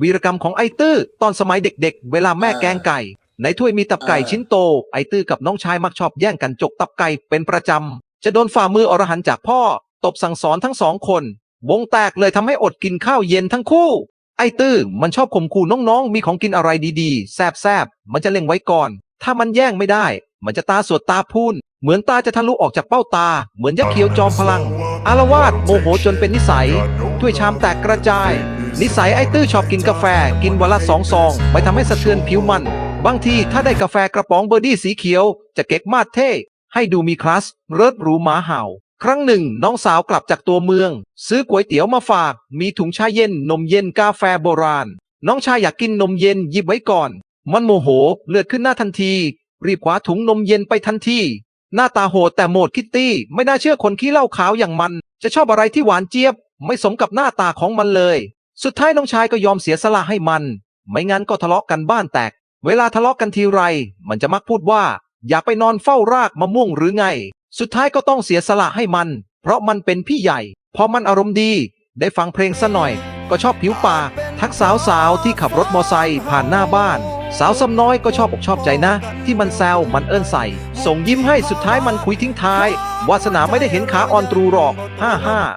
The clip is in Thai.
วีรกรรมของไอตื้อตอนสมัยเด็กๆ เวลาแม่แกงไก่ ในถ้วยมีตับไก่ชิ้นโต ไอตื้อกับน้องชายมักชอบแย่งกันจกตับไก่เป็นประจำ จะโดนฝ่ามืออรหันต์จากพ่อ ตบสั่งสอนทั้งสองคน วงแตกเลยทำให้อดกินข้าวเย็นทั้งคู่ ไอตื้อมันชอบข่มขู่น้องๆ มีของกินอะไรดีๆ แซบๆ มันจะเล็งไว้ก่อน ถ้ามันแย่งไม่ได้ มันจะตาสวดตาพูนเหมือนตาจะทะลุออกจากเป้าตา เหมือนยักษ์เขียวจอมพลัง อารวาสโมโหจนเป็นนิสัย ถ้วยชามแตกกระจาย นิสัยไอ้ตื้อชอบกินกาแฟ กินวันละสองซอง ไม่ทำให้สะเทือนผิวมัน บางทีถ้าได้กาแฟกระป๋องเบอร์ดี้สีเขียว จะเก๊กมาดเท่ ให้ดูมีคลาสเลิศหรูหมาเห่า ครั้งหนึ่งน้องสาวกลับจากตัวเมือง ซื้อก๋วยเตี๋ยวมาฝาก มีถุงชาเย็น นมเย็นกาแฟโบราณ น้องชายอยากกินนมเย็นหยิบไว้ก่อน มันโมโหเลือดขึ้นหน้าทันที รีบคว้าถุงนมเย็นไปทันทีหน้าตาโหดแต่โหมดคิตตี้ไม่น่าเชื่อคนขี้เหล้าขาวอย่างมัน จะชอบอะไรที่หวานเจี๊ยบ ไม่สมกับหน้าตาของมันเลย สุดท้ายน้องชายก็ยอมเสียสละให้มัน ไม่งั้นก็ทะเลาะกันบ้านแตก เวลาทะเลาะกันทีไร มันจะมักพูดว่า อย่าไปนอนเฝ้ารากมะม่วงหรือไง สุดท้ายก็ต้องเสียสละให้มัน เพราะมันเป็นพี่ใหญ่ พอมันอารมณ์ดี ได้ฟังเพลงซะหน่อย ก็ชอบผิวปากทักสาวสาวๆที่ขับรถมอไซค์ผ่านหน้าบ้าน สาวสำน้อยก็ชอบอกชอบใจนะ ที่มันแซวมันเอิ้นใส่ ส่งยิ้มให้สุดท้ายมันคุยทิ้งท้าย วาสนาไม่ได้เห็นขาออนตรูหรอกฮ่าฮ่า